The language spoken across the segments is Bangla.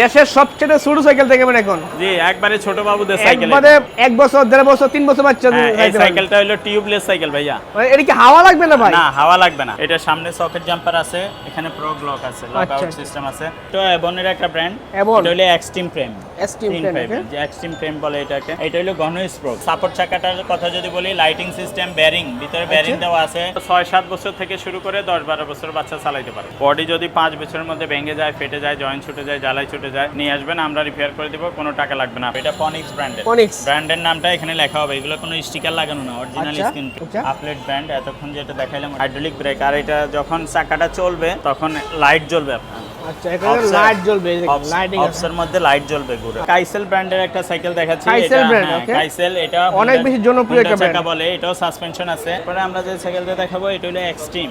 দেশের সবচেয়ে ছোট সাইকেল দেখবেন এখন। জি একবারে ছোট বাবুদের সাইকেল। একবারে এক বছর দেড় বছর তিন বছর বাচ্চা হ্যাঁ, এই। সাইকেলটা হলো টিউবলেস সাইকেল ভাইয়া। মানে এটা কি হাওয়া লাগবে না ভাই? না হাওয়া লাগবে না। এটা সামনে সকেট জাম্পার আছে এখানে প্রো লক আছে লক আউট। সিস্টেম আছে। তো এবনের একটা ব্র্যান্ড? এটা হলো এক্সট্রিম ফ্রেম Okay? যে এক্সট্রিম ফ্রেম বলে এটাকে। এটা হলো ঘন স্ট্রোক সাপোর্ট চাকাটার কথা যদি বলি লাইটিং সিস্টেম ব্যারিং ভিতরে ব্যারিং আচ্ছা। দেওয়া আছে। ছয় সাত বছর থেকে শুরু করে দশ বারো বছর বাচ্চা চালাইতে পারে। বডি যদি পাঁচ বছরের মধ্যে ভেঙে যায় ফেটে যায় জয়েন্ট ছুটে যায় জ্বালাই ছুটে যায় নিয়ে আসবেন আমরা রিপেয়ার করে দিব কোনো টাকা লাগবে না। এটা ফনিক্স ব্র্যান্ডের Phoenix? ব্র্যান্ডের নামটা এখানে লেখা হবে। এগুলো কোনো স্টিকার লাগানো না অরিজিনাল স্ক্রিন। আপলেট ব্র্যান্ড এতক্ষণ যেটা দেখাইলাম হাইড্রোলিক ব্রেক আর এটা যখন চাকাটা চলবে তখন লাইট জ্বলবে আপনার। আচ্ছা এখানে লাইট জ্বলবে লাইটিং অপসের মধ্যে লাইট জ্বলবে ঘুরে। কাইসেল ব্র্যান্ডের একটা সাইকেল দেখাচ্ছি কাইসেল এটা, brand, কাইসেল এটা অনেক বেশি জনপ্রিয় একটা চাকা বলে এটাও সাসপেনশন আছে। আমরা যে সাইকেলটা দেখাবো এটা হলো এক্সট্রিম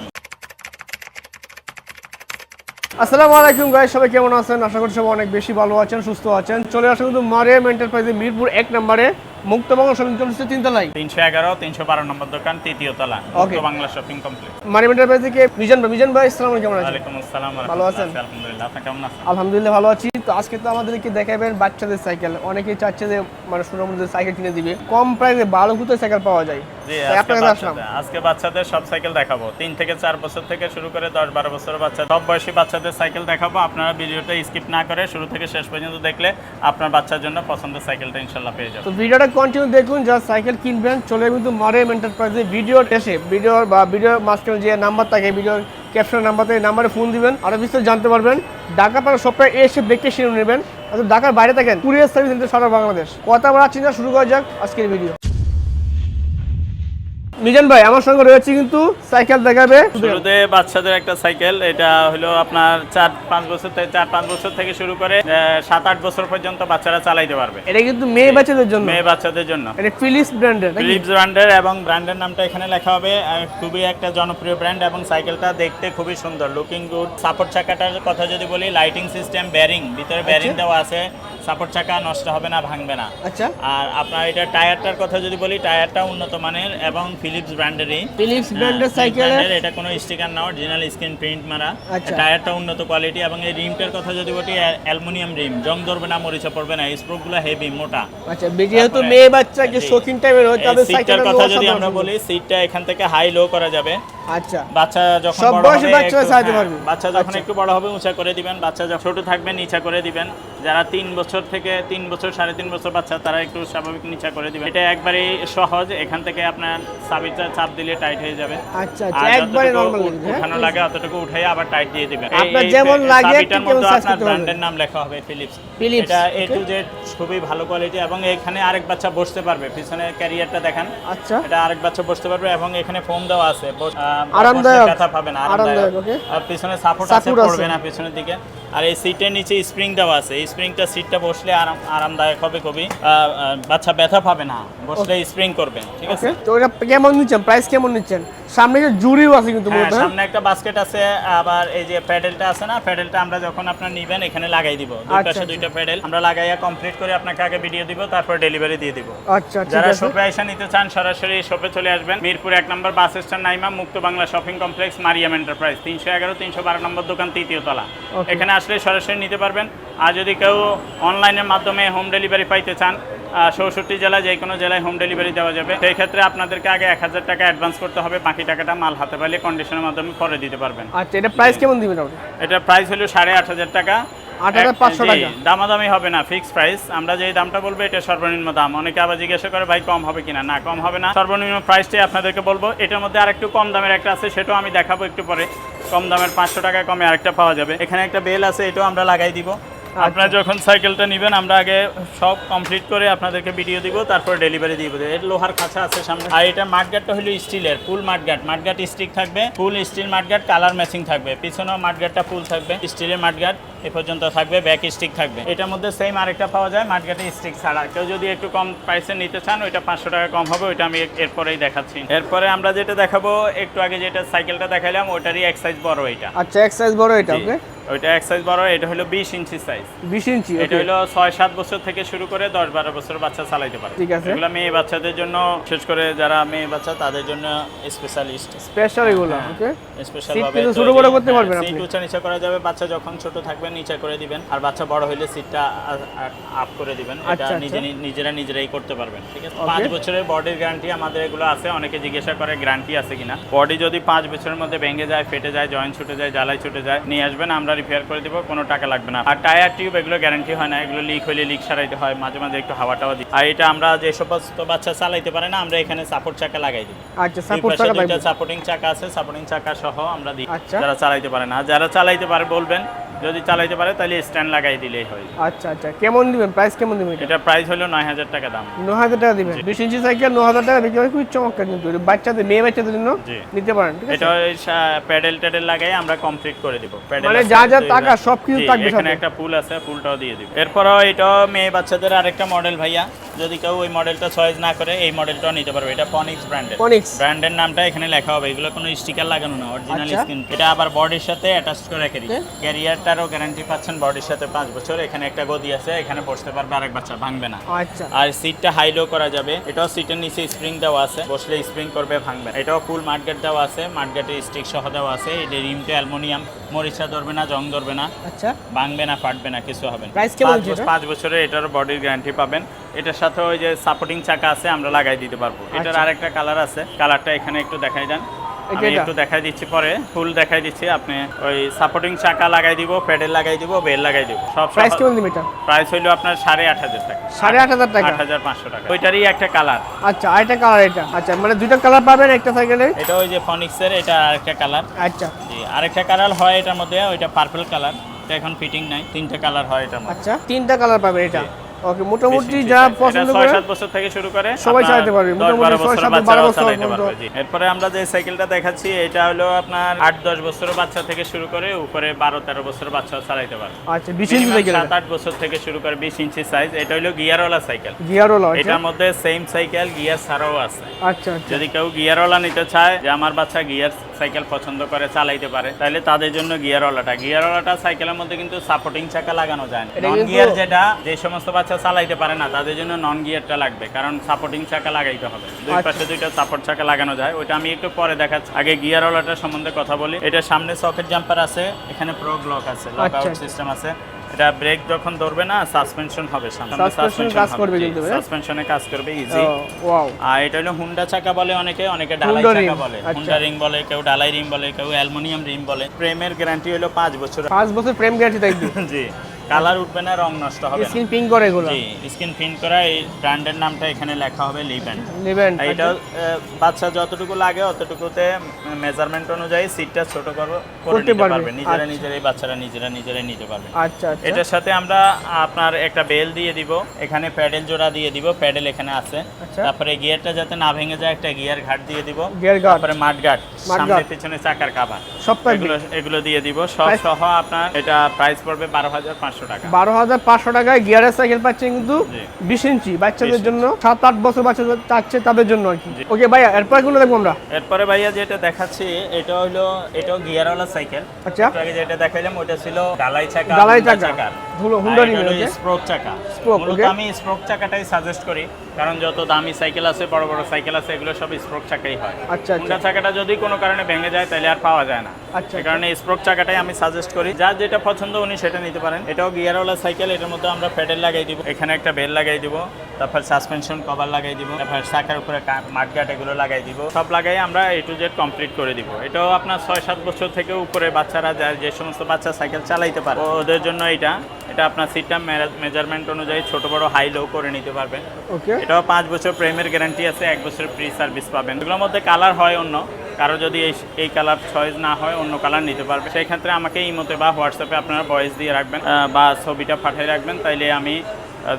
আসসালামু আলাইকুম গাইস সবাই কেমন আছেন? আশা করি সবাই অনেক বেশি ভালো আছেন সুস্থ আছেন। চলে আসুন কিন্তু মারিয়াম এন্টারপ্রাইজে মিরপুর এক নম্বরে। মুক্তবঙ্গ শপিং কমপ্লেক্সের তিনতলায় তিনশো এগারো তিনশো বারো নম্বর দোকান তৃতীয় তলা। Okay Bangla shopping complex Mariam ভাই থেকে মিজান ভাই মিজান ভাই আসসালামু কেমন আছেন? ওয়ালাইকুম আসসালাম ভালো আছেন? আলহামদুলিল্লাহ আপনি কেমন আছেন? আলহামদুলিল্লাহ ভালো আছি। তো আজকে তো আমাদেরকে দেখাবেন বাচ্চাদের সাইকেল। অনেকেই চাচ্ছে যে মানে সোনার সাইকেল কিনে দিবে। কম প্রাইসে ভালো কুতো সাইকেল পাওয়া যায়। আজকে বাচ্চাদের সব সাইকেল দেখাবো। তিন থেকে চার বছর থেকে শুরু করে দশ বারো বছর বাচ্চা সব বয়সী বাচ্চাদের সাইকেল দেখাবো। আপনারা ভিডিওটা স্কিপ না করে শুরু থেকে শেষ পর্যন্ত দেখলে আপনার বাচ্চার জন্য পছন্দের সাইকেলটা ইনশাল্লাহ পেয়ে যাবেন। তো ভিডিওটা কন্টিনিউ দেখুন সাইকেল কিনবেন চলে কিন্তু এন্টারপ্রাইজে ভিডিও এসে ভিডিও বা ভিডিও মাঝখানে যে নাম্বার থাকে ভিডিওর ক্যাপশন নাম্বার থাকে নাম্বারে ফোন দিবেন আরও বিস্তারিত জানতে পারবেন। ঢাকা পাড়া সপ্তাহে এসে দেখে নেবেন। অর্থাৎ ঢাকার বাইরে থাকেন কুরিয়ার সার্ভিস সারা বাংলাদেশ। কথা বলা চিন্তা শুরু করা যাক আজকের ভিডিও মিজান ভাই আমার সঙ্গে রয়েছে কিন্তু সাইকেল দেখাবে। শুরুতে বাচ্চাদের একটা সাইকেল এটা হলো আপনার চার পাঁচ বছর থেকে চার পাঁচ বছর থেকে শুরু করে সাত আট বছর পর্যন্ত বাচ্চারা চালাইতে পারবে। এটা কিন্তু মেয়ে বাচ্চাদের জন্য। মেয়ে বাচ্চাদের জন্য। এটা ফিলিপস ব্র্যান্ডের ফিলিপস ব্র্যান্ডের এবং ব্র্যান্ডের নামটা এখানে লেখা হবে। খুবই একটা জনপ্রিয় ব্র্যান্ড এবং সাইকেলটা দেখতে খুবই সুন্দর। লুকিং গুড সাপোর্ট চাকাটার কথা যদি বলি লাইটিং সিস্টেম ব্যারিং ভিতরে ব্যারিং দেওয়া আছে। সাপোর্ট চাকা নষ্ট হবে না ভাঙবে না। আচ্ছা। আর আপনার এটা টায়ারটার কথা যদি বলি টায়ারটা উন্নত মানের এবং ফিলিপস ব্র্যান্ডেরই ফিলিপস ব্র্যান্ডের সাইকেলের এটা কোনো স্টিকার না অরিজিনাল স্ক্রিন প্রিন্ট মারা। আচ্ছা। টায়ারটা উন্নত কোয়ালিটি এবং এই রিমটার কথা যদি বলি অ্যালুমিনিয়াম রিম জং ধরবে না মরিচা পড়বে না স্প্রোকগুলো হেভি মোটা। আচ্ছা যেহেতু মেয়ে বাচ্চা যে। শৌখিন টাইপের হয় তাদের সাইকেলের কথা যদি আমরা বলি সিটটা এখান থেকে হাই লো করা যাবে। আচ্ছা। বাচ্চা যখন সব বড় বয়সী হবে বাচ্চারা একটু- চালাতে হ্যাঁ, পারবে। বাচ্চা যখন আচ্ছা। একটু বড় হবে উঁচা করে দিবেন বাচ্চা যখন ছোট থাকবে নিচা করে দিবেন। যারা তিন বছর থেকে তিন বছর সাড়ে তিন বছর বাচ্চা তারা একটু স্বাভাবিক নিচা করে দিবেন। এটা একবারে সহজ এখান থেকে আপনার চাবিটা চাপ দিলে টাইট হয়ে যাবে। আচ্ছা আচ্ছা একবারে নরমাল উঠানো লাগে অতটুকু উঠাই আবার টাইট দিয়ে দিবেন। আপনার যেমন লাগে চাবিটার মধ্যে আপনার ব্র্যান্ডের নাম লেখা হবে ফিলিপস Philips, এটা এ টু জেড খুবই ভালো কোয়ালিটি এবং এখানে আরেক বাচ্চা বসতে পারবে পিছনে ক্যারিয়ারটা দেখান। আচ্ছা। এটা আরেক বাচ্চা বসতে পারবে এবং এখানে ফোম দেওয়া আছে। আরামদায়ক। বসলে ব্যথা পাবে আরামদায়ক, okay. আর পিছনে সাপোর্ট আছে পড়বে না পিছনের দিকে। আর এই সিটের নিচে স্প্রিং দেওয়া আছে। এই স্প্রিংটা সিটটা বসলে আরাম আরামদায়ক হবে খুবই বাচ্চা ব্যথা পাবে না। বসলে স্প্রিং করবে ঠিক আছে? তো এটা কেমন নিচ্ছেন? প্রাইস কেমন নিচ্ছেন? সামনে যে জুড়িও আছে কিন্তু হ্যাঁ হ্যাঁ? সামনে একটা বাস্কেট আছে আবার এই যে প্যাডেলটা আছে না প্যাডেলটা আমরা যখন আপনার নিবেন এখানে লাগাই দিব। দুই আচ্ছা, পাশে আচ্ছা। দুইটা প্যাডেল আমরা লাগাইয়া কমপ্লিট করে আপনাকে আগে ভিডিও দিব তারপর ডেলিভারি দিয়ে দিব। আচ্ছা যারা শপে আইসা নিতে চান সরাসরি শপে চলে আসবেন। মিরপুর এক নম্বর বাস স্ট্যান্ড নাইমা মুক্ত Bangla shopping complex Mariam enterprise তিনশো এগারো তিনশো বারো নম্বর দোকান তৃতীয় তলা। এখানে আসলে সরাসরি নিতে পারবেন। আর যদি কেউ অনলাইনের মাধ্যমে হোম ডেলিভারি পাইতে চান চৌষট্টি জেলা যে কোনো জেলায় হোম ডেলিভারি দেওয়া যাবে। সেই ক্ষেত্রে আপনাদেরকে আগে এক হাজার টাকা অ্যাডভান্স করতে হবে। বাকি টাকাটা মাল হাতে পাইলে কন্ডিশনের মাধ্যমে পরে দিতে পারবেন। আচ্ছা এটা প্রাইস কেমন দিবেন আপনি? এটা প্রাইস হলো সাড়ে আট হাজার টাকা। 8,500 জি, টাকা। দামাদামি হবে না ফিক্স প্রাইস আমরা যেই দামটা বলব এটা সর্বনিম্ন দাম। অনেকে আবার জিজ্ঞাসা করে ভাই কম হবে কিনা? না কম হবে না। সর্বনিম্ন প্রাইসটাই আপনাদেরকে বলব এটার মধ্যে আরেকটু কম দামের একটা আছে সেটাও আমি দেখাবো একটু পরে। কম দামের পাঁচশো টাকা কমে আরেকটা পাওয়া যাবে। এখানে একটা বেল আছে এটাও আমরা লাগাই দিব। আপনারা যখন সাইকেলটা নেবেন আমরা আগে সব কমপ্লিট করে আপনাদেরকে ভিডিও দিব তারপর ডেলিভারি দিব। এর লোহার খাঁচা আছে সামনে। আর এটা মাঠগাটটা হলো স্টিলের ফুল মাঠগাট মাঠগাট স্টিক থাকবে full steel mudguard colour matching থাকবে। পিছনেও মাঠগাটটা ফুল থাকবে স্টিলের মাঠগাট এ পর্যন্ত থাকবে ব্যাক স্টিক থাকবে। এটার মধ্যে সেম আরেকটা পাওয়া যায় মাঠগাটে স্টিক ছাড়া। কেউ যদি একটু কম প্রাইসে নিতে চান ওইটা পাঁচশো টাকা কম হবে ওইটা আমি এরপরেই দেখাচ্ছি। এরপরে আমরা যেটা দেখাবো একটু আগে যেটা সাইকেলটা দেখাইলাম ওইটারই এক সাইজ বড় এটা। আচ্ছা এক সাইজ বড় এটা ওকে ওইটা এক সাইজ বড় এটা হলো বিশ ইঞ্চি সাইজ বিশ ইঞ্চি এটা হলো ছয় সাত বছর থেকে শুরু করে দশ বারো বছর বাচ্চা চালাইতে পারে। ঠিক আছে। এগুলো মেয়ে বাচ্চাদের জন্য বিশেষ করে যারা মেয়ে বাচ্চা তাদের জন্য স্পেশালিস্ট স্পেশাল এগুলো ওকে স্পেশাল Seat ভাবে। ছোট বড় করতে হ্যাঁ, পারবেন আপনি। নিচা করা যাবে বাচ্চা যখন ছোট থাকবে নিচে করে দিবেন আর বাচ্চা বড় হইলে সিটটা আপ করে দিবেন। এটা আচ্ছা, নিজে আচ্ছা। নিজেরা নিজেরাই করতে পারবেন ঠিক আছে? পাঁচ বছরের বডির গ্যারান্টি আমাদের এগুলো আছে অনেকে জিজ্ঞাসা করে গ্যারান্টি আছে কিনা। বডি যদি পাঁচ বছরের মধ্যে ভেঙে যায় ফেটে যায় জয়েন্ট ছুটে যায় জ্বালাই ছুটে যায় নিয়ে আসবেন আমরা রিপেয়ার করে দিব কোনো টাকা লাগবে না। আর টায়ার টিউব এগুলো গ্যারান্টি হয় না এগুলো লিক হলে লিক সারাইতে হয় মাঝে মাঝে একটু হাওয়া টাওয়া দিই। আর এটা আমরা যে সমস্ত বাচ্চা চালাইতে পারে না আমরা এখানে সাপোর্ট চাকা লাগাই দিই। আচ্ছা সাপোর্ট চাকা আছে সাপোর্টিং চাকা সহ আমরা দিই আচ্ছা। যারা চালাইতে পারে না। যারা চালাইতে পারে বলবেন যদি চালাইতে পারে তাহলে স্ট্যান্ড লাগাই দিলেই হয়। আচ্ছা আচ্ছা। কেমন দিবেন? প্রাইস কেমন দিবেন এটা? এটা প্রাইস হলো নয় হাজার টাকা দাম। ন হাজার টাকা দিবেন। বিশ ইঞ্চি সাইকেল ন হাজার টাকা বিক্রি হয় খুবই চমৎকার কিন্তু। এটা বাচ্চাদের মেয়ে বাচ্চাদের জন্য নিতে পারেন ঠিক আছে? এটা প্যাডেল ট্যাডেল লাগাই আমরা কমপ্লিট করে দিব। প্যাডেল মানে যা যা টাকা সবকিছু জি, থাকবে এখানে একটা ফুল আছে ফুলটাও দিয়ে দিব। এরপরও এটাও মেয়ে বাচ্চাদের আরেকটা মডেল ভাইয়া। যদি কেউ ওই মডেলটা চয়েস না করে এই মডেলটাও নিতে পারবে। এটা ফনিক্স ব্র্যান্ডের ফনিক্স ব্র্যান্ডের নামটা এখানে লেখা হবে। এগুলো কোনো স্টিকার লাগানো না অরিজিনাল আচ্ছা। স্ক্রিন এটা আবার বডির সাথে অ্যাটাচ করে রেখে দিই Okay. ক্যারিয়ারটারও গ্যারান্টি পাচ্ছেন বডির সাথে পাঁচ বছর। এখানে একটা গদি আছে এখানে বসতে পারবে আরেক বাচ্চা ভাঙবে না। আচ্ছা। আর সিটটা হাইলো করা যাবে। এটাও সিটের নিচে স্প্রিং দেওয়া আছে। বসলে স্প্রিং করবে ভাঙবে না। এটাও ফুল মাঠগাট দেওয়া আছে। মাঠগাটের স্টিক সহ দেওয়া আছে। এটা রিমটা অ্যালুমিনিয়াম মরিচা ধরবে না জং ধরবে না। আচ্ছা। ভাঙবে না ফাটবে না কিছু হবে না। পাঁচ বছর- বছরের এটার বডির গ্যারান্টি পাবেন। এটার সাথে ওই যে সাপোর্টিং চাকা আছে আমরা লাগাই দিতে পারব। এটার আচ্ছা। আরেকটা কালার আছে। কালারটা এখানে একটু দেখাই দেন। আমি একটু দেখাই দিচ্ছি পরে ফুল দেখাই দিচ্ছি আপনি ওই সাপোর্টিং চাকা লাগাই দিব প্যাডেল লাগাই দিব বেল লাগাই দিব। সব প্রাইস কেমন দিবেন এটা প্রাইস হইল আপনার সাড়ে আট হাজার টাকা। সাড়ে আট হাজার টাকা? আট হাজার পাঁচশো টাকা। ওইটারই একটা কালার আচ্ছা আরেকটা কালার এটা। আচ্ছা মানে দুইটা কালার পাবেন একটা সাইকেলে এটা ওই যে ফনিক্সের এটা আরেকটা কালার আচ্ছা। জি আরেকটা কালার হয় এটার মধ্যে ওইটা পার্পল কালার এটা এখন ফিটিং নাই তিনটা কালার হয় এটার মধ্যে। আচ্ছা তিনটা কালার পাবেন এটা। ওকে মোটামুটি যা পছন্দ করে সাত বছর থেকে শুরু করে সবাই চালাতে পারবে। মোটামুটি বারো ছয় বছরের সাত, বাচ্চারাও বারো বছর চালাতে পর্যন্ত। পারবে, জি। এরপরে আমরা যে সাইকেলটা দেখাচ্ছি এটা হলো আপনার আট দশ বছরের বাচ্চা থেকে শুরু করে উপরে বারো তেরো বছরের বাচ্চা চালাতে পারবে। আচ্ছা বিশ ইঞ্চি সাইকেল সাত আট বছর থেকে শুরু করে বিশ ইঞ্চি সাইজ এটা হলো গিয়ারওয়ালা সাইকেল। গিয়ারওয়ালা আচ্ছা। এটার মধ্যে সেম সাইকেল গিয়ার ছাড়াও আছে। আচ্ছা আচ্ছা। যদি কেউ গিয়ারওয়ালা নিতে চায় যে আমার বাচ্চা গিয়ার সাইকেল পছন্দ করে চালাইতে পারে তাহলে তাদের জন্য গিয়ারওয়ালাটা। গিয়ারওয়ালাটা সাইকেলের মধ্যে কিন্তু সাপোর্টিং চাকা লাগানো যায় না। গিয়ার যেটা যে সমস্ত বাচ্চা চালাইতে পারে না তাদের জন্য নন গিয়ারটা লাগবে কারণ সাপোর্টিং চাকা লাগাইতে হবে। দুই আচ্ছা। পাশে দুইটা সাপোর্ট চাকা লাগানো যায় ওইটা আমি একটু পরে দেখাচ্ছি। আগে গিয়ারওয়ালাটার সম্বন্ধে কথা বলি। এটা সামনে সকেট জাম্পার আছে এখানে প্রো লক আছে লক আচ্ছা, আউট আচ্ছা। সিস্টেম আছে। এটা ব্রেক যখন ধরবে না সাসপেনশন হবে সামনে। কাজ করবে হ্যাঁ? সাসপেনশনে কাজ করবে ইজি ওয়াও আর এটা হলো হুন্ডা চাকা বলে অনেকে অনেকে ঢালাই চাকা বলে। আচ্ছা। হুন্ডা রিং বলে কেউ ঢালাই রিং বলে কেউ অ্যালুমিনিয়াম রিং বলে। প্রেমের গ্যারান্টি হলো পাঁচ বছর। পাঁচ বছর প্রেম গ্যারান্টি থাকবে। জি। কালার উঠবে না রং নষ্ট হবে না। স্ক্রিন পিং করে এগুলো। জি স্ক্রিন প্রিন্ট করা এই ব্র্যান্ডের নামটা এখানে লেখা হবে লিব্যান্ড নেবেন এটা বাচ্চা যতটুকু লাগে অতটুকুতে মেজারমেন্ট অনুযায়ী সিটটা ছোট করতে পারবে, নিজেরা আচ্ছা। নিজেরাই বাচ্চারা নিজেরা নিজেরাই নিতে পারবে। আচ্ছা আচ্ছা। এটার সাথে আমরা আপনার একটা বেল দিয়ে দিব। এখানে প্যাডেল জোড়া দিয়ে দিব। প্যাডেল এখানে আছে। আচ্ছা। তারপরে গিয়ারটা যাতে না ভেঙে যায় একটা গিয়ার ঘাট দিয়ে দিব। Gear guard। তারপরে মাড গার্ড Mud সামনে। পিছনে চাকার কাভার সব এগুলো এগুলো দিয়ে দিব। সব সহ আপনার এটা প্রাইস পড়বে বারো হাজার বারো হাজার পাঁচশো টাকায় গিয়ারের সাইকেল পাচ্ছেন কিন্তু। বিশ ইঞ্চি বাচ্চাদের জন্য। সাত আট বছর বাচ্চা চাচ্ছে তাদের জন্য আর কি। ওকে ভাইয়া এরপরে দেখব আমরা? এরপরে ভাইয়া যেটা দেখাচ্ছি এটা হলো এটাও গিয়ারওয়ালা সাইকেল। আচ্ছা। আগে যেটা দেখাইলাম ওটা ছিল ডালাই চাকা ডালাই চাকা। হুন্ডা ring, স্প্রোক চাকা। okay? আমি স্প্রোক চাকাটাই সাজেস্ট করি কারণ যত দামি সাইকেল আছে বড় বড় সাইকেল আছে এগুলো সব স্প্রোক চাকাই হয়। আচ্ছা হুন্ডা আচ্ছা চাকাটা যদি কোনো কারণে ভেঙে যায় তাহলে আর পাওয়া যায় না। আচ্ছা কারণে স্প্রোক চাকাটাই আমি সাজেস্ট করি। যার যেটা পছন্দ উনি সেটা নিতে পারেন। এটাও গিয়ারওয়ালা সাইকেল এটার মধ্যে আমরা প্যাডেল লাগাই দিব। এখানে একটা বেল লাগাই দিব তারপর সাসপেনশন কভার লাগাই দিব তারপর চাকার উপরে মাঠগাট এগুলো লাগাই দিব। সব লাগাই আমরা এ টু জেড কমপ্লিট করে দিব। এটাও আপনার ছয় সাত বছর থেকে উপরে বাচ্চারা যায় যে সমস্ত বাচ্চা সাইকেল চালাইতে পারে ওদের জন্য এটা। এটা আপনার সিটটা মেজারমেন্ট অনুযায়ী ছোট বড় হাই লো করে নিতে পারবেন। ওকে এটাও পাঁচ বছর প্রেমের গ্যারান্টি আছে এক বছর ফ্রি সার্ভিস পাবেন। এগুলোর মধ্যে কালার হয় অন্য কারও যদি এই এই কালার চয়েস না হয় অন্য কালার নিতে পারবে। সেই ক্ষেত্রে আমাকে ইমোতে বা হোয়াটসঅ্যাপে আপনারা ভয়েস দিয়ে রাখবেন বা ছবিটা পাঠিয়ে রাখবেন তাইলে আমি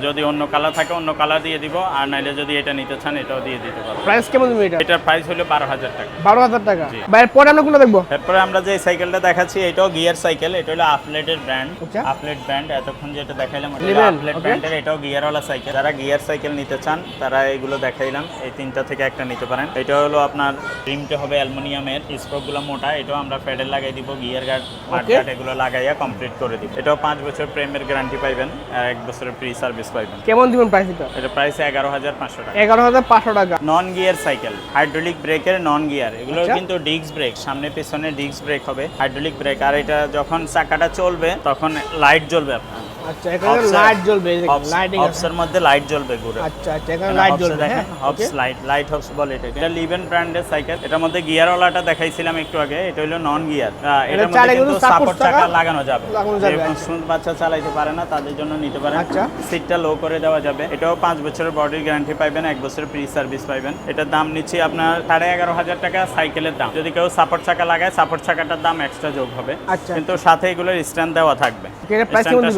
যদি অন্য কালার থাকে অন্য কালার দিয়ে দিব আর নাইলে যদি এটা নিতে চান এটাও দিয়ে দিতে পারব প্রাইস কেমন দিবেন এটা? এটার প্রাইস হলো বারো হাজার টাকা। বারো হাজার টাকা। ভাইয়ের পরে আমরা কোনটা দেখব? এরপরে আমরা যে সাইকেলটা দেখাচ্ছি এটাও গিয়ার সাইকেল এটা হলো আপলেটের ব্র্যান্ড। আপলেট ব্র্যান্ড এতক্ষণ যেটা দেখাইলাম আপলেট ব্র্যান্ডের এটাও গিয়ারওয়ালা সাইকেল যারা গিয়ার সাইকেল নিতে চান তারা এগুলো দেখাইলাম এই তিনটা থেকে একটা নিতে পারেন। এটা হলো আপনার রিমটা হবে অ্যালুমিনিয়ামের স্প্রোকগুলো মোটা এটাও আমরা প্যাডেল লাগাই দিব গিয়ার গার্ড Okay. এগুলো লাগাইয়া কমপ্লিট করে দিব। এটাও পাঁচ বছর প্রেমের গ্যারান্টি পাইবেন এক বছরের ফ্রি সার্ভিস সার্ভিস পাইবেন কেমন দিবেন প্রাইস এটা? এটা প্রাইস এগারো হাজার পাঁচশো টাকা। এগারো হাজার পাঁচশো টাকা। নন গিয়ার সাইকেল হাইড্রোলিক ব্রেকের নন গিয়ার এগুলো আচ্ছা। কিন্তু ডিস্ক ব্রেক সামনে পিছনে ডিস্ক ব্রেক হবে হাইড্রোলিক ব্রেক আর এটা যখন চাকাটা চলবে তখন লাইট জ্বলবে আপনার। আচ্ছা এখানে লাইট জ্বলবে লাইটিং হবসের মধ্যে লাইট জ্বলবে ঘুরে। আচ্ছা আচ্ছা এখানে লাইট জ্বলবে হ্যাঁ হবস লাইট লাইট হবস বলে এটা এটা লিভেন ব্র্যান্ডের সাইকেল এটার মধ্যে গিয়ারওয়ালাটা দেখাইছিলাম একটু আগে এটা হলো নন গিয়ার এটার মধ্যে কিন্তু কিন্তু সাপোর্ট চাকা চাকা লাগানো যাবে। লাগানো যাবে, যে। শুন বাচ্চা চালাইতে পারে না তাদের জন্য নিতে পারেন। আচ্ছা। সিটটা লো করে দেওয়া যাবে। এটাও পাঁচ বছরের বডির গ্যারান্টি এক বছরের সার্ভিস এটার দাম নিচ্ছি আপনার সাড়ে এগারো হাজার টাকা সাইকেলের দাম। যদি কেউ সাপোর্ট চাকা লাগায় সাপোর্ট চাকাটার দাম এক্সট্রা যোগ হবে। আচ্ছা। কিন্তু সাথে এগুলোর স্ট্যান্ড দেওয়া থাকবে?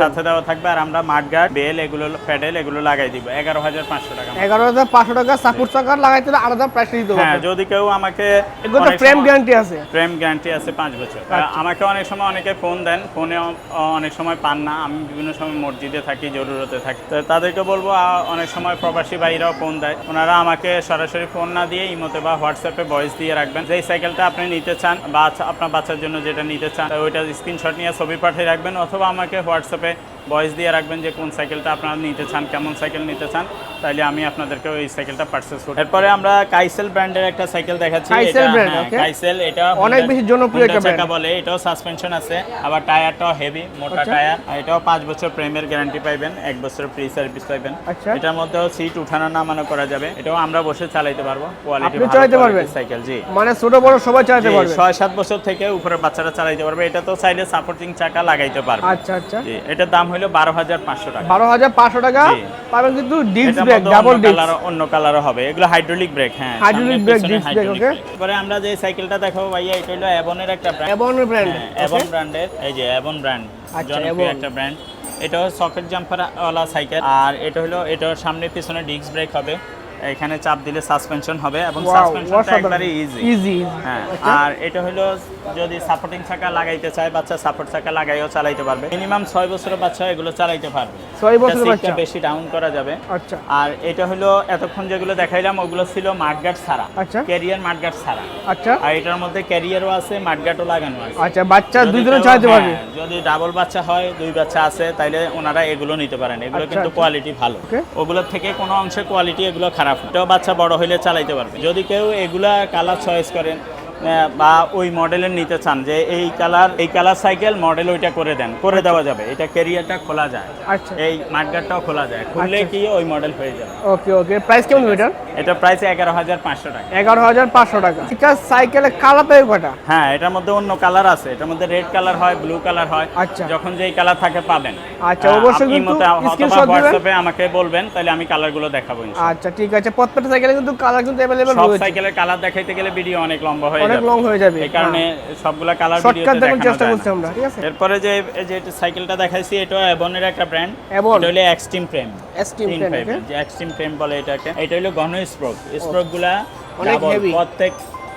সাথে দেওয়া থাকবে আর আমরা মাঠগার্ড বেল এগুলো প্যাডেল এগুলো লাগাই দিব। এগারো হাজার পাঁচশো টাকা এগারো হাজার পাঁচশো টাকা সাপোর্ট চাকার লাগাইতে আলাদা প্রাইস দিতে হ্যাঁ যদি কেউ আমাকে ফ্রেম গ্যারান্টি আছে। ফ্রেম গ্যারান্টি আছে পাঁচ বছর। আচ্ছা। আমাকে অনেক সময় অনেকে ফোন দেন ফোনে অনেক সময় পান না। আমি বিভিন্ন সময় মসজিদে থাকি জরুরতে থাকি। তো তাদেরকে বলব অনেক সময় প্রবাসী ভাইরাও ফোন দেয়। ওনারা আমাকে সরাসরি ফোন না দিয়ে ইমোতে বা হোয়াটসঅ্যাপে ভয়েস দিয়ে রাখবেন। যেই সাইকেলটা আপনি নিতে চান বা আচ্ছা- আপনার বাচ্চার জন্য যেটা নিতে চান ওইটা স্ক্রিনশট নিয়ে ছবি পাঠিয়ে রাখবেন অথবা আমাকে হোয়াটসঅ্যাপে ভয়েস দিয়ে রাখবেন যে কোন সাইকেলটা আপনারা নিতে চান কেমন সাইকেল নিতে চান তাহলে আমি আপনাদেরকে ওই সাইকেলটা পারচেস করব এরপরে আমরা কাইসেল ব্র্যান্ডের একটা সাইকেল দেখাচ্ছি কাইসেল এটা- brand, হ্যাঁ, কাইসেল এটা অনেক বেশি জনপ্রিয় একটা। চাকা বলে এটাও সাসপেনশন আছে আবার টায়ারটাও হেভি মোটা আচ্ছা। টায়ার আর এটাও পাঁচ বছর প্রেমের গ্যারান্টি পাইবেন এক বছরের প্রি সার্ভিস পাইবেন আচ্ছা। এটার মধ্যেও সিট উঠানো নামানো করা যাবে এটাও আমরা বসে চালাইতে পারব কোয়ালিটি আপনি চালাতে পারবেন? সাইকেল জি মানে ছোট বড় সবাই চালাতে পারবে ছয় সাত বছর থেকে উপরে বাচ্চারা চালাইতে পারবে এটা তো চাইলে সাপোর্টিং চাকা লাগাইতে পারবে আচ্ছা আচ্ছা জি এটার দাম হলো বারো হাজার পাঁচশো টাকা। বারো হাজার পাঁচশো টাকা। পাবেন কিন্তু ডিস্ক ব্রেক ডাবল ডিস্ক অন্য কালারও হবে। এগুলো হাইড্রোলিক ব্রেক হ্যাঁ hydraulic brake disc brake okay. এবারে আমরা যে সাইকেলটা দেখাবো ভাইয়া এটা হলো অ্যাবনের একটা ব্র্যান্ড ব্র্যান্ড অ্যাবন ব্র্যান্ডের এই যে অ্যাবন ব্র্যান্ড আচ্ছা, জনপ্রিয় একটা ব্র্যান্ড এটা হলো সকেট জাম্পার ওয়ালা সাইকেল আর এটা হলো এটার সামনে পিছনে ডিস্ক ব্রেক হবে। এখানে চাপ দিলে সাসপেনশন হবে এবং সাসপেনশনটা একবারে ইজি ইজি হ্যাঁ আচ্ছা। আর এটা হলো যদি সাপোর্টিং চাকা লাগাইতে চায় বাচ্চা সাপোর্ট চাকা লাগাইও চালাইতে পারবে। মিনিমাম ছয় বছরের বাচ্চা এগুলো চালাইতে পারবে। ছয় বছরের বাচ্চা? বেশি ডাউন করা যাবে। আচ্ছা। আর এটা হলো এতক্ষণ যেগুলো দেখাইলাম ওগুলো ছিল মাঠগাট ছাড়া। আচ্ছা। ক্যারিয়ার মাঠগাট ছাড়া। আচ্ছা। আর এটার মধ্যে ক্যারিয়ারও আছে মাঠগাটও লাগানো আছে। আচ্ছা বাচ্চা যদি দুইজনে কেউ- চালাতে পারবে? হ্যাঁ, যদি ডাবল বাচ্চা হয় দুই বাচ্চা আছে তাইলে ওনারা এগুলো নিতে পারেন। এগুলো আচ্ছা, কিন্তু আচ্ছা। কোয়ালিটি ভালো। Okay. ওগুলোর থেকে কোনো অংশে কোয়ালিটি এগুলো খারাপ এটাও বাচ্চা বড় হইলে চালাইতে পারবে। যদি কেউ এগুলা কালার চয়েস করেন বা ওই মডেলের নিতে চান যে এই কালার এই কালার সাইকেল মডেল ওইটা করে দেন করে দেওয়া যাবে। এটা ক্যারিয়ারটা খোলা যায়। আচ্ছা। এই মাঠগাটটাও খোলা যায়। খুললে আচ্ছা। কি ওই মডেল হয়ে যাবে। ওকে ওকে। প্রাইস কেমন এটার? এটা প্রাইস এগারো হাজার পাঁচশো টাকা। এগারো হাজার পাঁচশো টাকা। আছে সাইকেলের কালার পেয়ে কটা? হ্যাঁ এটার মধ্যে অন্য কালার আছে। এটার মধ্যে রেড কালার হয় ব্লু কালার হয়। আচ্ছা। যখন যেই কালার থাকে পাবেন। আচ্ছা, অবশ্যই কিন্তু দিবেন। হোয়াটসঅ্যাপে আমাকে বলবেন তাহলে আমি কালারগুলো দেখাবো ইনশাআল্লাহ। আচ্ছা ঠিক আছে। প্রত্যেকটা সাইকেলে কিন্তু কালার কিন্তু অ্যাভেলেবেল সব সাইকেলের কালার দেখাইতে গেলে ভিডিও অনেক লম্বা হয়ে অনেক লং হয়ে যাবে। এই কারণে সবগুলা কালার শর্টকাট দেখার চেষ্টা করছি আমরা ঠিক আছে? এরপরে যে এই যে সাইকেলটা দেখাইছি এটা অ্যাবনের একটা ব্র্যান্ড Avon? এটা হলো এক্সট্রিম ফ্রেম ফাইভের, okay? যে এক্সট্রিম ফ্রেম বলে এটাকে। এটা হলো ঘন স্ট্রোক স্ট্রোকগুলা অনেক heavy। প্রত্যেক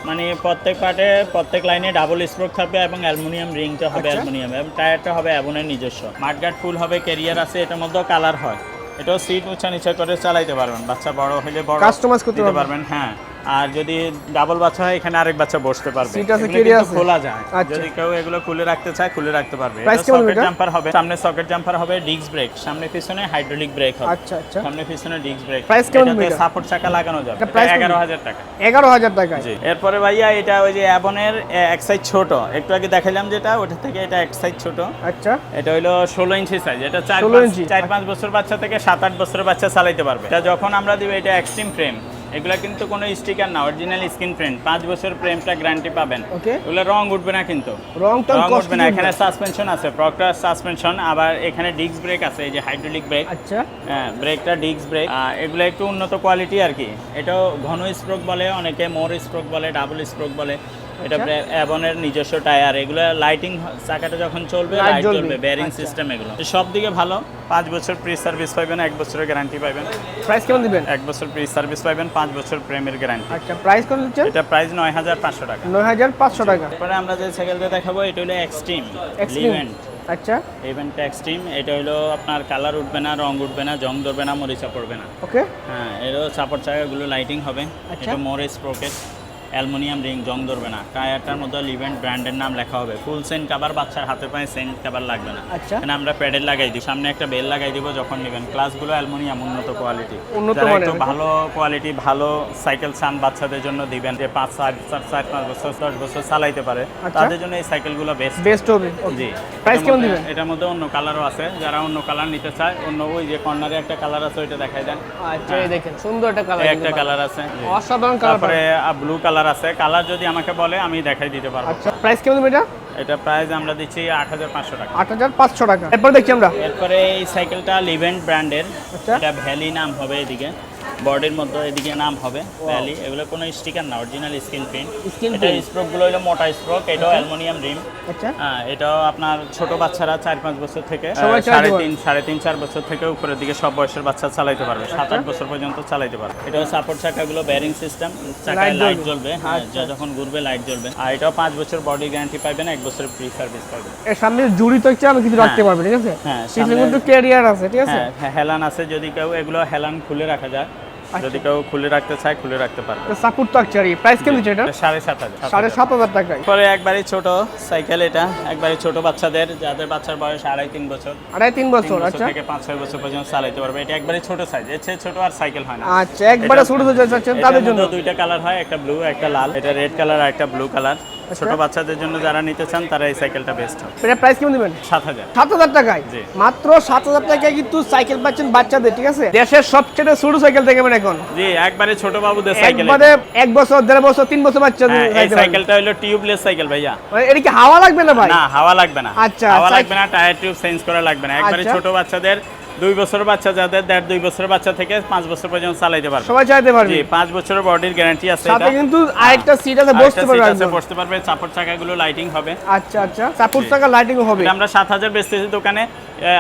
মানে প্রত্যেক পার্টে প্রত্যেক লাইনে ডাবল স্ট্রোক থাকবে এবং অ্যালুমিনিয়াম রিংটা হবে আচ্ছা। অ্যালুমিনিয়াম এবং টায়ারটা হবে অ্যাবনের নিজস্ব। মাঠগার্ড ফুল হবে ক্যারিয়ার আছে এটার মধ্যেও কালার হয়। এটাও সিট উঁচা নিচা করে চালাইতে পারবেন। বাচ্চা বড় হলে বড় Customize করতে। পারবেন হ্যাঁ। আর যদি ডাবল বাচ্চা হয় এখানে আরেক বাচ্চা বসতে পারবে। Seat আছে, এগুলো আছে? খোলা যায়। আচ্ছা। যদি কেউ এগুলো খুলে রাখতে চায় খুলে রাখতে পারবে। সকেট জাম্পার হবে। সামনে সকেট জাম্পার হবে ডিস্ক ব্রেক সামনে পিছনে হাইড্রোলিক ব্রেক হবে। আচ্ছা আচ্ছা। সামনে পিছনে ডিস্ক ব্রেক Price কেমন এটা? সাপোর্ট চাকা লাগানো যাবে। এটা price কেমন? এগারো টাকা। এগারো হাজার টাকায়? জি। এরপরে ভাইয়া এটা ওই যে অ্যাবনের এক সাইজ ছোট। একটু আগে দেখাইলাম যেটা ওটা থেকে এটা এক সাইজ ছোট। আচ্ছা। এটা হলো ষোলো ইঞ্চি সাইজ এটা চার 16 পাঁচ ইঞ্চি। চার পাঁচ বছর বাচ্চা থেকে সাত আট বছরের বাচ্চা চালাইতে পারবে। এটা যখন আমরা দিব এটা এক্সট্রিম ফ্রেম এগুলা কিন্তু কোনো স্টিকার না অরিজিনাল স্ক্রিন প্রিন্ট পাঁচ বছর প্রেমটা গ্যারান্টি পাবেন। ওকে এগুলো রং উঠবে না কিন্তু। রং উঠবে না। এখানে সাসপেনশন আছে প্রক্টার সাসপেনশন আবার এখানে ডিস্ক ব্রেক আছে এই যে হাইড্রোলিক ব্রেক আচ্ছা। হ্যাঁ ব্রেকটা ডিস্ক ব্রেক এগুলো একটু উন্নত কোয়ালিটি আর কি। এটাও ঘন স্ট্রোক বলে অনেকে মোর স্ট্রোক বলে ডাবল স্ট্রোক বলে। এটা আচ্ছা। অ্যাবনের নিজস্ব টায়ার এগুলো লাইটিং চাকাটা যখন চলবে লাইট জ্বলবে। বেয়ারিং আচ্ছা। সিস্টেম এগুলো। সব দিকে ভালো? পাঁচ বছর প্রি সার্ভিস পাবেন এক বছরের গ্যারান্টি পাবেন প্রাইস কেমন দিবেন? এক বছর প্রি সার্ভিস পাবেন পাঁচ বছর প্রেমের গ্যারান্টি আচ্ছা প্রাইস কত দিচ্ছেন? এটা প্রাইস নয় হাজার পাঁচশো টাকা। নয় হাজার পাঁচশো টাকা। তারপরে আমরা যে সাইকেলটা দেখাবো এটা হলো এক্সট্রিম। লিভেন্ট আচ্ছা। ইভেন্টটা এক্সট্রিম এটা হলো আপনার কালার উঠবে না রং উঠবে না জং ধরবে না মরিচা পড়বে না। ওকে হ্যাঁ এরও সাপোর্ট চাকাগুলো লাইটিং হবে। আচ্ছা। এটা মোর স্প্রোকেট অ্যালুমিনিয়াম রিং জং ধরবে না। টায়ারটার মধ্যে লিভেন্ট ব্র্যান্ডের নাম লেখা হবে। ফুল সেন্ট কাভার বাচ্চার হাতে পায়ে সেন্ট কাভার লাগবে না। আচ্ছা। আমরা প্যাডেল লাগাই দিই সামনে একটা বেল লাগাই দিব যখন নেবেন। ক্লাসগুলো অ্যালুমিনিয়াম উন্নত কোয়ালিটি। যারা একটু ভালো কোয়ালিটি ভালো সাইকেল চান বাচ্চাদের জন্য দিবেন যে পাঁচ সাত চার চার পাঁচ বছর দশ বছর চালাইতে পারে। আচ্ছা। তাদের জন্য এই সাইকেলগুলো বেস্ট বেস্ট হবে। জি। প্রাইস এটার কেমন মধ্যে- দিবেন? এটার মধ্যে অন্য কালারও আছে। যারা অন্য কালার নিতে চায় অন্য ওই যে কর্নারে একটা কালার আছে ওইটা দেখাই দেন। আচ্ছা এই দেখেন সুন্দর একটা কালার একটা কালার আছে অসাধারণ কালার তারপরে ব্লু কালার আছে। কালার যদি আমাকে বলে আমি দেখাই দিতে পারব। আচ্ছা প্রাইস কেমন এটা এটা প্রাইস আমরা দিচ্ছি আট হাজার পাঁচশো টাকা। আট হাজার পাঁচশো টাকা। এরপর দেখি আমরা। এরপরে এই সাইকেলটা লিভেন্ট ব্র্যান্ডের। এটা ভ্যালি নাম হবে এদিকে। বডির মধ্যে এদিকে নাম হবে ভ্যালি এগুলো কোনো স্টিকার না অরিজিনাল স্ক্রিন প্রিন্ট Skin এটা। স্ট্রোকগুলো হলো মোটা স্ট্রোক এটাও অ্যালুমিনিয়াম রিম আচ্ছা। হ্যাঁ এটাও আপনার ছোট বাচ্চারা চার পাঁচ বছর থেকে সাড়ে। তিন সাড়ে তিন চার বছর থেকে উপরের দিকে সব বয়সের বাচ্চা চালাইতে পারবে সাত আট বছর পর্যন্ত চালাইতে পারবে। এটাও সাপোর্ট চাকাগুলো ব্যারিং সিস্টেম চাকায় লাইট জ্বলবে। হ্যাঁ আচ্ছা। যখন ঘুরবে লাইট জ্বলবে। আর এটাও পাঁচ বছর বডি গ্যারান্টি পাবেন এক বছরের ফ্রি সার্ভিস পাবেন এর সামনে জুড়ি তো হচ্ছে আমি কিছু রাখতে পারব ঠিক আছে? হ্যাঁ, কিন্তু ক্যারিয়ার আছে ঠিক আছে? হ্যাঁ হ্যাঁ, হেলান আছে যদি কেউ এগুলো হেলান খুলে রাখা যায়। আচ্ছা। যদি কেউ খুলে রাখতে চায় খুলে রাখতে পারবে। সাপোর্ট থাকছে আর প্রাইস কেমন এটা? সাড়ে সাত হাজার। সাড়ে সাত হাজার টাকায়। পরে একবারই ছোট সাইকেল এটা একবারে ছোট বাচ্চাদের যাদের বাচ্চার বয়স আড়াই তিন বছর। আড়াই তিন বছর আচ্ছা। থেকে পাঁচ ছয় বছর পর্যন্ত চালাইতে পারবে। এটা একবারে ছোট সাইজ এর চেয়ে ছোট আর সাইকেল হয় না। আচ্ছা একবারে ছোট ছোট যাচ্ছেন তাদের জন্য। দুইটা কালার হয় একটা ব্লু একটা লাল। এটা রেড কালার আর একটা ব্লু কালার আচ্ছা। ছোট বাচ্চাদের জন্য যারা নিতে চান তারা এই সাইকেলটা বেস্ট হবে। এটা প্রাইস কেমন দিবেন? সাত হাজার। সাত হাজার টাকায়? জি। মাত্র সাত হাজার টাকায় কিন্তু সাইকেল পাচ্ছেন বাচ্চাদের ঠিক আছে? দেশের সবচেয়ে ছোট সাইকেল দেখবেন এখন। জি একবারে ছোট বাবুদের সাইকেল একবারে এক বছর দেড় বছর তিন বছর বাচ্চা হ্যাঁ এই সাইকেলটা হলো টিউবলেস সাইকেল ভাইয়া। মানে এটা কি হাওয়া লাগবে না ভাই? না হাওয়া লাগবে না। আচ্ছা, হাওয়া লাগবে না টায়ার টিউব চেঞ্জ করা লাগবে না। একবারে আচ্ছা। ছোট বাচ্চাদের দুই বছর বাচ্চা যাদের দেড় দুই বছর বাচ্চা থেকে পাঁচ বছর পর্যন্ত চালাইতে পারবে। সবাই চালাতে পারবে। জি পাঁচ বছরের বডির গ্যারান্টি আছে সাথে কিন্তু আরেকটা সিট আছে বসতে পারবে আছে, বসতে পারবে চাপড় চাকাগুলো লাইটিং হবে। আচ্ছা আচ্ছা সাপোর্ট টাকা লাইটিং হবে। আমরা সাত হাজার বেচতেছি দোকানে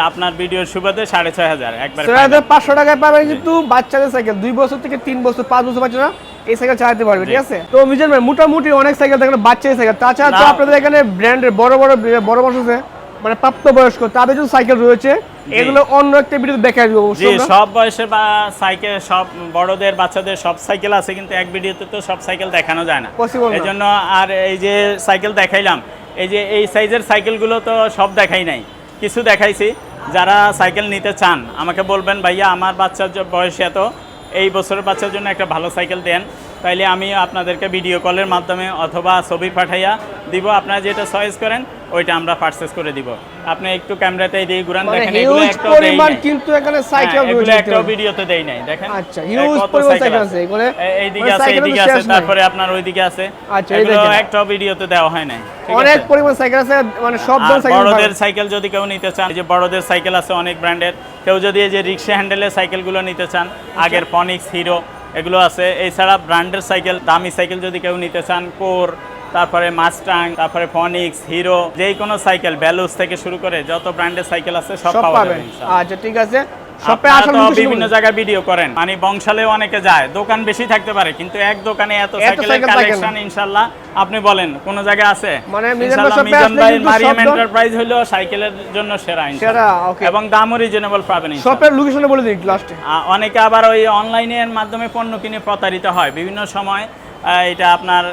আপনার ভিডিওর সুবাদে সাড়ে ছয় হাজার একবার ছয় হাজার পাঁচশো টাকায় পাবেন কিন্তু বাচ্চাদের সাইকেল দুই বছর থেকে তিন বছর পাঁচ বছর বাচ্চারা এই সাইকেল চালাতে পারবে ঠিক আছে? তো মিজান ভাই মোটামুটি অনেক সাইকেল দেখেন বাচ্চাদের সাইকেল তাছাড়া তো আপনাদের এখানে ব্র্যান্ডের বড় বড় বড় বড় আছে মানে প্রাপ্তবয়স্ক তাদের যে সাইকেল রয়েছে। এগুলো অন্য একটা ভিডিও দেখা দিব অবশ্যই। সব বয়সের বা সাইকেল সব বড়দের বাচ্চাদের সব সাইকেল আছে কিন্তু এক ভিডিওতে তো সব সাইকেল দেখানো যায় না। এই জন্য আর এই যে সাইকেল দেখাইলাম এই যে এই সাইজের সাইকেলগুলো তো সব দেখাই নাই। কিছু দেখাইছি যারা সাইকেল নিতে চান আমাকে বলবেন ভাইয়া আমার বাচ্চার বয়স এত এই বছরের বাচ্চার জন্য একটা ভালো সাইকেল দেন। তাইলে আমি আপনাদেরকে ভিডিও কলের মাধ্যমে অথবা ছবি পাঠাইয়া দিব। আপনারা যেটা চয়েস করেন ওইটা আমরা পারচেস করে দিব। আপনি একটু ক্যামেরাতে দিয়ে ঘুরান মানে দেখেন এগুলো হিউজ পরিমাণ কিন্তু এখানে সাইকেল হ্যাঁ, এগুলো একটাও ভিডিওতে দেই নাই দেখেন। আচ্ছা, কত পরিমাণ সাইকেল আছে, এগুলো? এই- এইদিকে মানে আছে এইদিকে আছে তারপরে আপনার ওইদিকে আছে। আচ্ছা, এই এগুলো দেখেন। একটাও ভিডিওতে দেওয়া হয় নাই অনেক পরিমাণ সাইকেল আছে মানে সব ধরনের সাইকেল বড়দের সাইকেল যদি কেউ নিতে চান এই যে বড়দের সাইকেল আছে অনেক ব্র্যান্ডের কেউ যদি এই যে রিক্সা হ্যান্ডেলের সাইকেলগুলো নিতে চান আচ্ছা। আগের ফনিক্স হিরো এগুলো আছে। এছাড়া ব্র্যান্ডের সাইকেল দামি সাইকেল যদি কেউ নিতে চান কোর তারপরে মাস্টাং তারপরে ফনিক্স হিরো যেই কোনো সাইকেল ব্যালুস থেকে শুরু করে যত ব্র্যান্ডের সাইকেল আছে সব সব পাওয়া যাবে পাবেন। আচ্ছা ঠিক আছে। বিভিন্ন জায়গায় ভিডিও করেন। মানে বংশালে অনেকে যায়। দোকান বেশি থাকতে পারে কিন্তু এক দোকানে এত সাইকেলের। কালেকশন ইনশাআল্লাহ আপনি বলেন কোন জায়গায় আছে? মানে মিজান ভাই মারিয়াম এন্টারপ্রাইজ হলো সাইকেলের জন্য সেরা. এবং দামও রিজনেবল পাবেন শপের লোকেশনে বলে দিন লাস্টে অনেকে আবার ওই অনলাইনের মাধ্যমে পণ্য কিনে প্রতারিত হয়। বিভিন্ন সময় এটা আপনার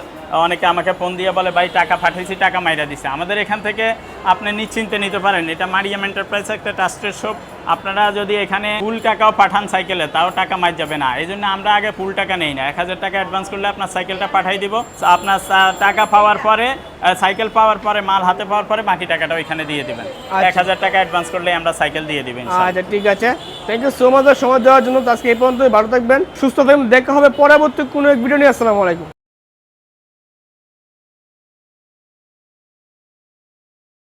অনেকে আমাকে ফোন দিয়ে বলে ভাই টাকা পাঠিয়েছি টাকা মাইরা দিছে। আমাদের এখান থেকে আপনি নিশ্চিন্তে নিতে পারেন। এটা মারিয়াম এন্টারপ্রাইজ একটা ট্রাস্টেড শপ। আপনারা যদি এখানে ফুল টাকাও পাঠান সাইকেলে তাও টাকা মার যাবে না। এই জন্য আমরা আগে ফুল টাকা নেই না। এক হাজার টাকা অ্যাডভান্স করলে আপনার সাইকেলটা পাঠাই দিব। আপনার টাকা পাওয়ার পরে সাইকেল পাওয়ার পরে মাল হাতে পাওয়ার পরে বাকি টাকাটা ওইখানে দিয়ে দিবেন। আচ্ছা। এক হাজার টাকা অ্যাডভান্স করলে আমরা সাইকেল দিয়ে দিবেন আচ্ছা ঠিক আছে। থ্যাংক ইউ সো মাচ সময় দেওয়ার জন্য আজকে এই পর্যন্ত ভালো থাকবেন সুস্থ থাকবেন। দেখা হবে পরবর্তী কোনো এক ভিডিও নিয়ে। আসসালামু আলাইকুম।